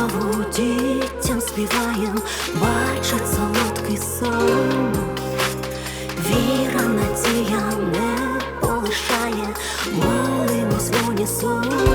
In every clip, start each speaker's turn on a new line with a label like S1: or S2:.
S1: Славу дітям співаєм, бачать солодкий сон, віра надія не полишає, молимось з унісон.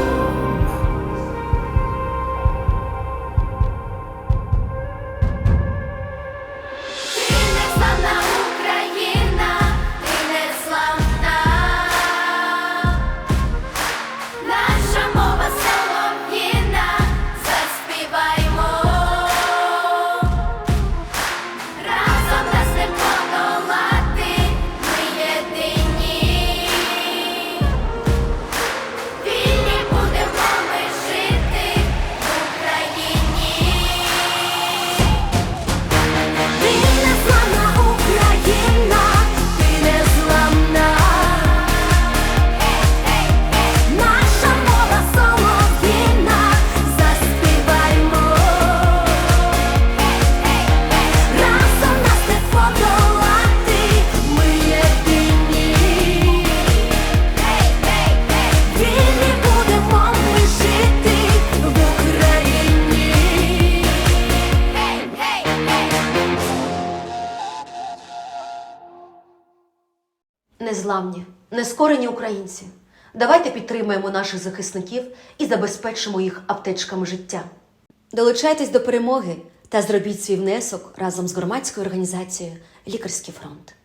S2: незламні, нескорені українці. Давайте підтримаємо наших захисників і забезпечимо їх аптечками життя. Долучайтесь до перемоги та зробіть свій внесок разом з громадською організацією Лікарський фронт.